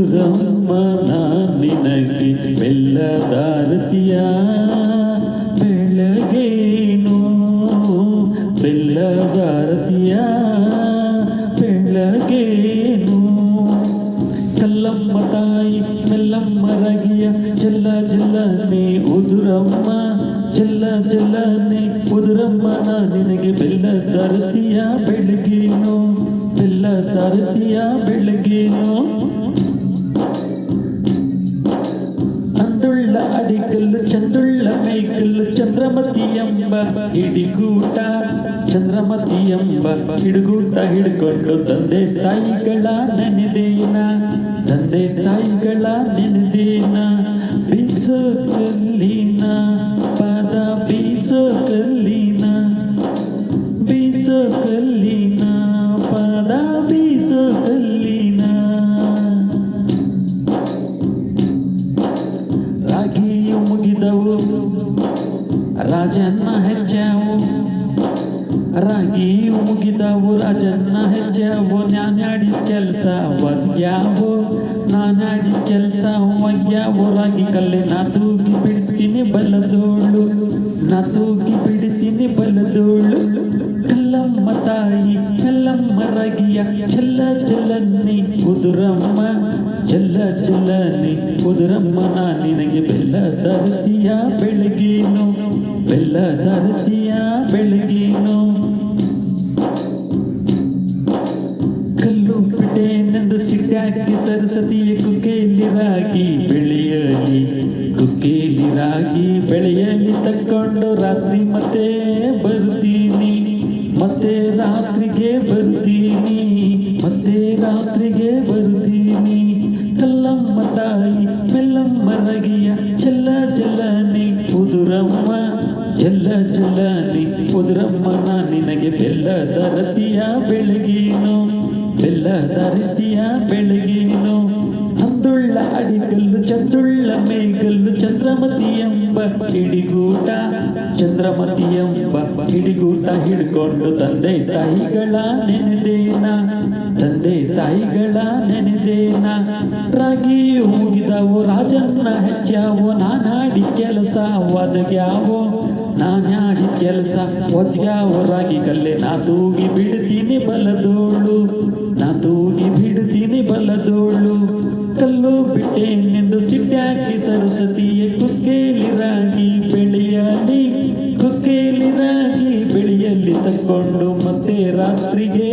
ಉದುರಮ್ಮ ನಿನಗೆ ಬೆಲ್ಲದಾರತಿಯ ಬೆಳಗೇನು ಬೆಲ್ಲದಾರತಿಯ ಬೆಳಗೇನು ಕಲ್ಲಮ್ಮ ತಾಯಿ ಮೆಲ್ಲಮ್ಮ ರಗಿಯ ಜಲ್ಲ ಜಲ್ಲನೆ ಉದುರಮ್ಮ ಜಲ್ಲ ಜಲ್ಲನೆ ಉದುರಮ್ಮ ನಾ ನಿನಗೆ ಬೆಲ್ಲದಾರತಿಯ ಬೆಳಗೇನು ಬೆಲ್ಲದಾರತಿಯ ಬೆಳಗೇನು ಅಂದುಳ್ಳ ಅಡಿಕಲ್ಲು ಚಂದುಳ್ಳ ಮೈಕಲ್ಲು ಚಂದ್ರಮತಿ ಎಂಬ ಹಿಡಿಗೂಟ ಚಂದ್ರಮತಿ ಎಂಬ ಹಿಡುಗೂಟ ಹಿಡ್ಕೊಂಡು ತಂದೆ ತಾಯಿಗಳ ನೆನೆದೇನ ತಂದೆ ತಾಯಿಗಳ ನೆನೆದೇನ ಬೀಸೋ ರಾಗಿಯು ಮುಗಿದವು. ರಾಜನ್ನ ಹೆಚ್ಚವು ರಾಗಿಯು ಮುಗಿದವು. ರಾಜನ್ನ ಹೆಚ್ಚವು ನಾನಾಡಿ ಕೆಲಸ ಒದ್ಗ್ಯಾವು ನಾನಾಡಿ ಕೆಲಸ ಒಗ್ಯಾವು. ರಾಗಿ ಕಲ್ಲೆ ನಾ ತೂಗಿ ಬಿಡ್ತೀನಿ ಬಲದೋಳು. ನಾ ತೂಗಿ ಬಿಡ್ತೀನಿ ಬಲದೋಳು. ಕಲ್ಲಮ್ಮ ತಾಯಿ, ಕಲ್ಲಮ್ಮ ರಾಗಿಯ ಚೆಲ್ಲ ಚೆಲ್ಲನ್ನಿ ಉದುರಮ್ಮ ಜಲ್ಲ ಜಲ್ಲನೆ ಉದುರಮ್ಮ ನಾ ನಿನಗೆ ಬೆಲ್ಲ ತರುತ್ತೀಯ ಬೆಳಗೇನು ಬೆಲ್ಲ ತರುತ್ತೀಯ ಬೆಳಗೇನು ಕಲ್ಲು ಬಿಟ್ಟೇನೆಂದು ಸಿಟ್ಟಾಕಿ ಸರಸ್ವತಿಯ ಕುಕ್ಕೆಯಲ್ಲಿ ರಾಗಿ ಬೆಳೆಯಲಿ. ಕುಕ್ಕೆಯಲ್ಲಿ ರಾಗಿ ಬೆಳೆಯಲಿ ತಕ್ಕೊಂಡು ರಾತ್ರಿ ಮತ್ತೆ ಬರ್ತೀನಿ ಮತ್ತೆ ರಾತ್ರಿಗೆ ಬರ್ತೀನಿ ಮತ್ತೆ ರಾತ್ರಿಗೆ ಬರ್ತೀನಿ ಚಲ್ಲ ಚೆಲ್ಲ ಜಲ್ಲನೆ ಪುದುರಮ್ಮ ಜಲ್ಲ ಜಲ್ಲನೆ ಪುದುರಮ್ಮ ನಿನಗೆ ಬೆಲ್ಲ ರತಿಯ ಬೆಳಗೇನು? ಬೆಲ್ಲದ ರತಿಯ ಬೆಳಗೇನು? ಅಂದುಳ್ಳ ಅಡಿಗಲ್ಲು, ಚಂದುಳ್ಳ ಮೇಗಲ್ಲು, ಚಂದ್ರಮತಿ ಎಂಬ ಹಿಡಿಗೂಟ ಚಂದ್ರಮತಿ ಎಂಬ ಹಿಡಿಗೂಟ ಹಿಡ್ಕೊಂಡು ತಂದೆ ತಾಯಿಗಳ ನೆನೆದೇನ, ತಂದೆ ತಾಯಿಗಳ ನೆನೆದೇನ, ರಾಗಿ ಹೋಗಿದವು ರಾಜನ ಹೆಚ್ಚಾವು ನಾನಾಡಿ ಕೆಲಸ ಒದಗ್ಯಾವೋ ನಾನಾಡಿ ಕೆಲಸ ಒದ್ಗ್ಯಾವೋ, ರಾಗಿ ಕಲ್ಲೆ ನಾ ತೂಗಿ ಬಿಡ್ತೀನಿ ಬಲದೋಳು, ನಾ ತೂಗಿ ಬಿಡ್ತೀನಿ ಬಲದೋಳು, ಕಲ್ಲು ಬಿಟ್ಟೇನೆಂದು ಸಿಟ್ಟಾಕಿ ಸರಸ್ವತಿಯ ಕುಕ್ಕೇಲಿ ರಾಗಿ ಬೆಳೆಯಲಿ ಕುಕ್ಕೇಲಿ ರಾಗಿ ಬೆಳೆಯಲ್ಲಿ ತಕ್ಕೊಂಡು ಮತ್ತೆ ರಾತ್ರಿಗೆ